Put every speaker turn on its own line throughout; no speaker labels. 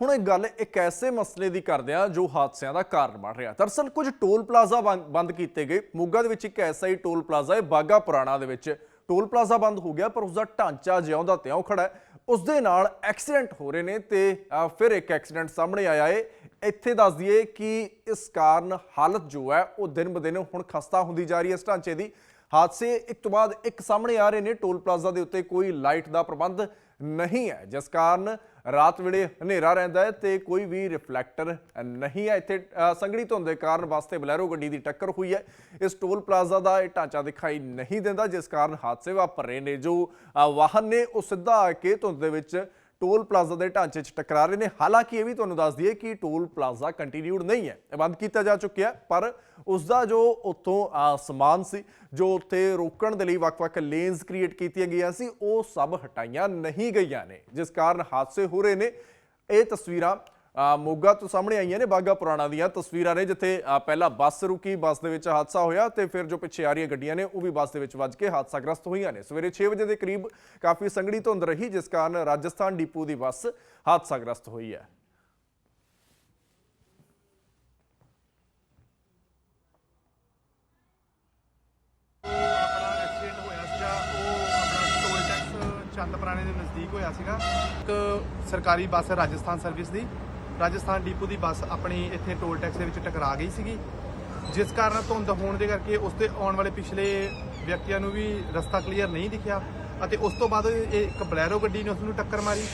ਹੁਣ ਇਹ ਗੱਲ ਇੱਕ ਐਸੇ ਮਸਲੇ ਦੀ ਕਰਦੇ ਆ ਜੋ ਹਾਦਸਿਆਂ ਦਾ ਕਾਰਨ ਬਣ ਰਿਹਾ। ਦਰਅਸਲ ਕੁਝ ਟੋਲ ਪਲਾਜ਼ਾ ਬੰਦ ਬੰਦ ਕੀਤੇ ਗਏ। ਮੋਗਾ ਦੇ ਵਿੱਚ ਇੱਕ ਐਸਾ ਹੀ ਟੋਲ ਪਲਾਜ਼ਾ ਹੈ ਬਾਗਾ ਪੁਰਾਣਾ ਦੇ ਵਿੱਚ। ਟੋਲ ਪਲਾਜ਼ਾ ਬੰਦ ਹੋ ਗਿਆ, ਪਰ ਉਸ ਦਾ ਢਾਂਚਾ ਜਿਉਂਦਾ ਤਿਉਂ ਖੜਾ ਹੈ। ਉਸ ਦੇ ਨਾਲ ਐਕਸੀਡੈਂਟ ਹੋ ਰਹੇ ਨੇ ਤੇ ਫਿਰ ਇੱਕ ਐਕਸੀਡੈਂਟ ਸਾਹਮਣੇ ਆਇਆ ਏ। ਇੱਥੇ ਦੱਸ ਦਈਏ ਕਿ ਇਸ ਕਾਰਨ ਹਾਲਤ ਜੋ ਹੈ, ਉਹ ਦਿਨ ਬ ਦਿਨ ਹੁਣ ਖਸਤਾ ਹੁੰਦੀ ਜਾ ਰਹੀ ਹੈ ਇਸ ਢਾਂਚੇ ਦੀ। ਹਾਦਸੇ ਇੱਕ ਤੋਂ ਬਾਅਦ ਇੱਕ ਸਾਹਮਣੇ ਆ ਰਹੇ ਨੇ। ਟੋਲ ਪਲਾਜ਼ਾ ਦੇ ਉੱਤੇ ਕੋਈ ਲਾਈਟ ਦਾ ਪ੍ਰਬੰਧ ਨਹੀਂ ਹੈ ਜਿਸ ਕਾਰਨ ਰਾਤ ਵੇਲੇ ਹਨੇਰਾ ਰਹਿੰਦਾ ਹੈ ਤੇ ਕੋਈ ਵੀ ਰਿਫਲੈਕਟਰ ਨਹੀਂ ਹੈ। ਇੱਥੇ ਅ, ਸੰਘਣੀ ਧੁੰਦ ਦੇ ਕਾਰਨ ਵਾਸਤੇ ਬਲੈਰੋ ਗੱਡੀ ਦੀ ਟੱਕਰ ਹੋਈ ਹੈ। ਇਸ ਟੋਲ ਪਲਾਜ਼ਾ ਦਾ ਇਹ ਢਾਂਚਾ ਦਿਖਾਈ ਨਹੀਂ ਦਿੰਦਾ ਜਿਸ ਕਾਰਨ ਹਾਦਸੇ ਵਾਪਰ ਰਹੇ ਨੇ। ਜੋ ਵਾਹਨ ਨੇ ਉਹ ਸਿੱਧਾ ਆ ਕੇ ਧੁੰਦ ਦੇ ਵਿੱਚ ਟੋਲ ਪਲਾਜ਼ਾ ਦੇ ਢਾਂਚੇ 'ਚ ਟਕਰਾ ਰਹੇ ਨੇ। ਹਾਲਾਂਕਿ ਇਹ ਵੀ ਤੁਹਾਨੂੰ ਦੱਸ ਦਈਏ ਕਿ ਟੋਲ ਪਲਾਜ਼ਾ ਕੰਟੀਨਿਊਡ ਨਹੀਂ ਹੈ। ਬੰਦ ਕੀਤਾ ਜਾ ਚੁੱਕਿਆ ਪਰ ਉਸ ਦਾ ਜੋ ਉੱਥੋਂ ਸਮਾਨ ਸੀ, ਜੋ ਉੱਥੇ ਰੋਕਣ ਦੇ ਲਈ ਵੱਖ-ਵੱਖ ਲੇਨਸ ਕ੍ਰੀਏਟ ਕੀਤੀਆਂ ਗਈਆਂ ਸੀ, ਉਹ ਸਭ ਹਟਾਈਆਂ ਨਹੀਂ ਗਈਆਂ ਨੇ। ਜਿਸ ਕਾਰਨ ਹਾਦਸੇ ਹੋ ਰਹੇ ਨੇ। ਇਹ ਤਸਵੀਰਾਂ ਮੋਗਾ ਤੋਂ ਸਾਹਮਣੇ ਆਈਆਂ ਨੇ ਬਾਗਾ ਪੁਰਾਣਾ ਦੀਆਂ ਤਸਵੀਰਾਂ ਨੇ, ਜਿੱਥੇ ਪਹਿਲਾਂ ਬੱਸ ਰੁਕੀ, ਬੱਸ ਦੇ ਵਿੱਚ ਹਾਦਸਾ ਹੋਇਆ ਤੇ ਫਿਰ ਜੋ ਪਿੱਛੇ ਆ ਰਹੀਆਂ ਗੱਡੀਆਂ ਨੇ, ਉਹ ਵੀ ਬੱਸ ਦੇ ਵਿੱਚ ਵੱਜ ਕੇ ਹਾਦਸਾਗ੍ਰਸਤ ਹੋਈਆਂ ਨੇ। ਸਵੇਰੇ 6 ਵਜੇ ਦੇ ਕਰੀਬ ਕਾਫੀ ਸੰਘਣੀ ਧੁੰਦ ਰਹੀ, ਜਿਸ ਕਾਰਨ ਰਾਜਸਥਾਨ ਡਿਪੂ ਦੀ ਬੱਸ ਹਾਦਸਾਗ੍ਰਸਤ ਹੋਈ ਹੈ।
ਆਪਣਾ ਐਕਸੀਡੈਂਟ ਦੇ ਨਜ਼ਦੀਕ ਹੋਇਆ ਸੀਗਾ, ਇੱਕ ਸਰਕਾਰੀ ਬੱਸ ਰਾਜਸਥਾਨ ਸਰਵਿਸ ਦੀ। ਰਾਜਸਥਾਨ ਡੀਪੂ ਦੀ ਬੱਸ ਆਪਣੀ ਇੱਥੇ ਟੋਲ ਟੈਕਸ ਦੇ ਵਿੱਚ ਟਕਰਾ ਗਈ ਸੀਗੀ। ਜਿਸ ਕਾਰਨ ਧੁੰਦ ਹੋਣ ਦੇ ਕਰਕੇ ਉਸ ਤੇ ਆਉਣ ਵਾਲੇ ਪਿਛਲੇ ਵਿਅਕਤੀਆਂ ਨੂੰ ਵੀ ਰਸਤਾ ਕਲੀਅਰ ਨਹੀਂ ਦਿਖਿਆ ਅਤੇ ਉਸ ਤੋਂ ਬਾਅਦ ਇਹ ਇੱਕ ਬਲੈਰੋ ਗੱਡੀ ਨੇ ਉਸ ਨੂੰ ਟੱਕਰ ਮਾਰੀ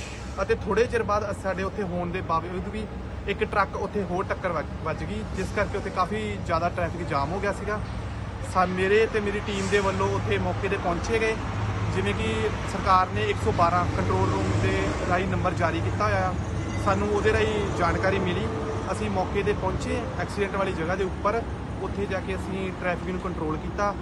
ਅਤੇ ਥੋੜੇ ਚਿਰ ਬਾਅਦ ਸਾਡੇ ਉੱਥੇ ਹੋਣ ਦੇ ਬਾਵਜੂਦ ਵੀ ਇੱਕ ਟਰੱਕ ਉੱਥੇ ਹੋਰ ਟੱਕਰ ਵੱਜ- ਵੱਜ ਗਈ, ਜਿਸ ਕਰਕੇ ਉੱਥੇ ਕਾਫੀ ਜ਼ਿਆਦਾ ਟ੍ਰੈਫਿਕ ਜਾਮ ਹੋ ਗਿਆ ਸੀਗਾ। ਸਾ, ਮੇਰੇ ਤੇ ਮੇਰੀ ਟੀਮ ਦੇ ਵੱਲੋਂ ਉੱਥੇ ਮੌਕੇ ਤੇ ਪਹੁੰਚੇ ਗਏ, ਜਿਵੇਂ ਕਿ ਸਰਕਾਰ ਨੇ 112 ਕੰਟਰੋਲ ਰੂਮ ਦੇ ਰਾਹੀਂ ਨੰਬਰ ਜਾਰੀ ਕੀਤਾ ਹੋਇਆ। ਸਾਨੂੰ ਉਹਦੇ ਰਾਹੀਂ ਜਾਣਕਾਰੀ ਮਿਲੀ। ਅਸੀਂ ਮੌਕੇ ਤੇ ਪਹੁੰਚੇ ਐਕਸੀਡੈਂਟ ਵਾਲੀ ਜਗ੍ਹਾ ਦੇ ਉੱਪਰ। ਉੱਥੇ ਜਾ ਕੇ ਅਸੀਂ ਟ੍ਰੈਫਿਕ ਨੂੰ ਕੰਟਰੋਲ ਕੀਤਾ।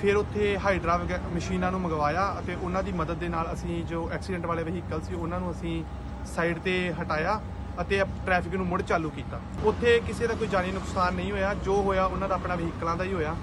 ਫਿਰ ਉੱਥੇ ਹਾਈਡਰਾ ਵਗੈ- ਮਸ਼ੀਨਾਂ ਨੂੰ ਮੰਗਵਾਇਆ ਅਤੇ ਉਹਨਾਂ ਦੀ ਮਦਦ ਦੇ ਨਾਲ ਅਸੀਂ ਜੋ ਐਕਸੀਡੈਂਟ ਵਾਲੇ ਵਹੀਕਲ ਸੀ ਉਹਨਾਂ ਨੂੰ ਅਸੀਂ ਸਾਈਡ ਤੇ ਹਟਾਇਆ ਅਤੇ ਟ੍ਰੈਫਿਕ ਨੂੰ ਮੁੜ ਚਾਲੂ ਕੀਤਾ। ਉੱਥੇ ਕਿਸੇ ਦਾ ਕੋਈ ਜਾਨੀ ਨੁਕਸਾਨ ਨਹੀਂ ਹੋਇਆ। ਜੋ ਹੋਇਆ ਉਹਨਾਂ ਦਾ ਆਪਣਾ ਵਹੀਕਲਾਂ ਦਾ ਹੀ ਹੋਇਆ।